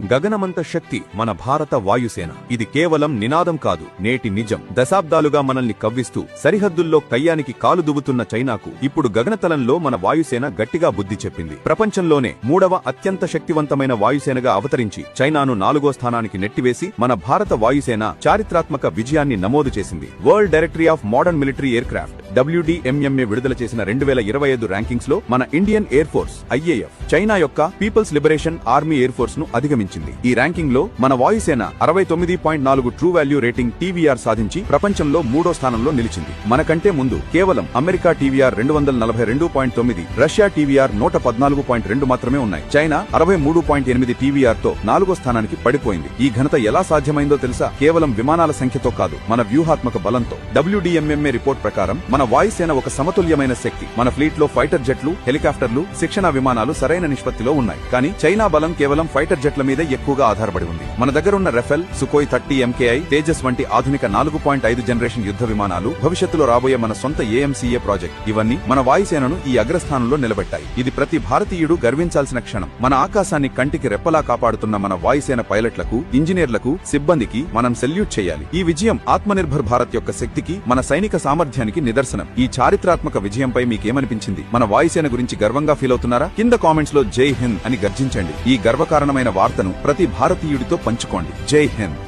గగనమంత శక్తి మన భారత వాయుసేన. ఇది కేవలం నినాదం కాదు నేటి నిజం. దశాబ్దాలుగా మనల్ని కవ్విస్తూ సరిహద్దుల్లో కయ్యానికి కాలు దువ్వుతున్న చైనాకు ఇప్పుడు గగనతలంలో మన వాయుసేన గట్టిగా బుద్ధి చెప్పింది. ప్రపంచంలోనే మూడవ అత్యంత శక్తివంతమైన వాయుసేనగా అవతరించి చైనాను నాలుగో స్థానానికి నెట్టివేసి మన భారత వాయుసేన చారిత్రాత్మక విజయాన్ని నమోదు చేసింది. World Directory of Modern Military Aircraft W D M M A విడుదల చేసిన రెండు వేల ఇరవై ఐదు ర్యాంకింగ్స్లో మన Indian Air Force I A F China యొక్క పీపుల్స్ లిబరేషన్ ఆర్మీ ఎయిర్ ఫోర్స్ను అధిగమించింది. ఈ ర్యాంకింగ్లో మన వాయుసేన అరవై తొమ్మిది పాయింట్ నాలుగు ట్రూ వాల్యూ రేటింగ్ టీవీఆర్ సాధించి ప్రపంచంలో మూడో స్థానంలో నిలిచింది. మనకంటే ముందు కేవలం అమెరికా టీవీఆర్ రెండు వందల నలభై రెండు పాయింట్ తొమ్మిది రష్యా టీవీఆర్ నూట పద్నాలుగు పాయింట్ రెండు మాత్రమే ఉన్నాయి. చైనా అరవై మూడు పాయింట్ ఎనిమిది టీవీఆర్తో నాలుగో స్థానానికి పడిపోయింది. ఈ ఘనత ఎలా సాధ్యమైందో తెలుసా? కేవలం విమానాల సంఖ్యతో కాదు మన వ్యూహాత్మక బలంతో. డబ్ల్యూడిఎంఎంఏ రిపోర్ట్ ప్రకారం మన వాయుసేన ఒక సమతుల్యమైన శక్తి. మన ఫ్లీట్లో ఫైటర్ జెట్లు హెలికాప్టర్లు శిక్షణ విమానాలు సరైన నిష్పత్తిలో ఉన్నాయి. కానీ చైనా బలం కేవలం ఫైటర్ జెట్ల మీద ఎక్కువగా ఆధారపడి ఉంది. మన దగ్గర ఉన్న Rafale Sukhoi thirty MKI Tejas వంటి ఆధునిక నాలుగు పాయింట్ ఐదు జనరేషన్ యుద్ధ విమానాలు భవిష్యత్తులో రాబోయే మన సొంత ఏఎంసీఏ ప్రాజెక్ట్. ఇవన్నీ మన వాయుసేనను ఈ అగ్రస్థానంలో నిలబెట్టాయి. ఇది ప్రతి భారతీయుడు గర్వించాల్సిన క్షణం. మన ఆకాశాన్ని కంటికి రెప్పలా కాపాడుతున్న మన వాయుసేన పైలట్లకు ఇంజనీర్లకు సిబ్బందికి మనం సెల్యూట్ చేయాలి. ఈ విజయం ఆత్మనిర్భర్ భారత్ యొక్క శక్తికి మన సైనిక సామర్థ్యానికి నిదర్శనం. ఈ చారిత్రాత్మక విజయంపై మీకేమనిపించింది? మన వాయుసేన గురించి గర్వంగా ఫీల్ అవుతున్నారా? కింద కామెంట్స్లో జై హింద్ అని గర్జించండి. ఈ గర్వకారణమైన వార్తను ప్రతి భారతీయుడితో పంచుకోండి. జై హింద్.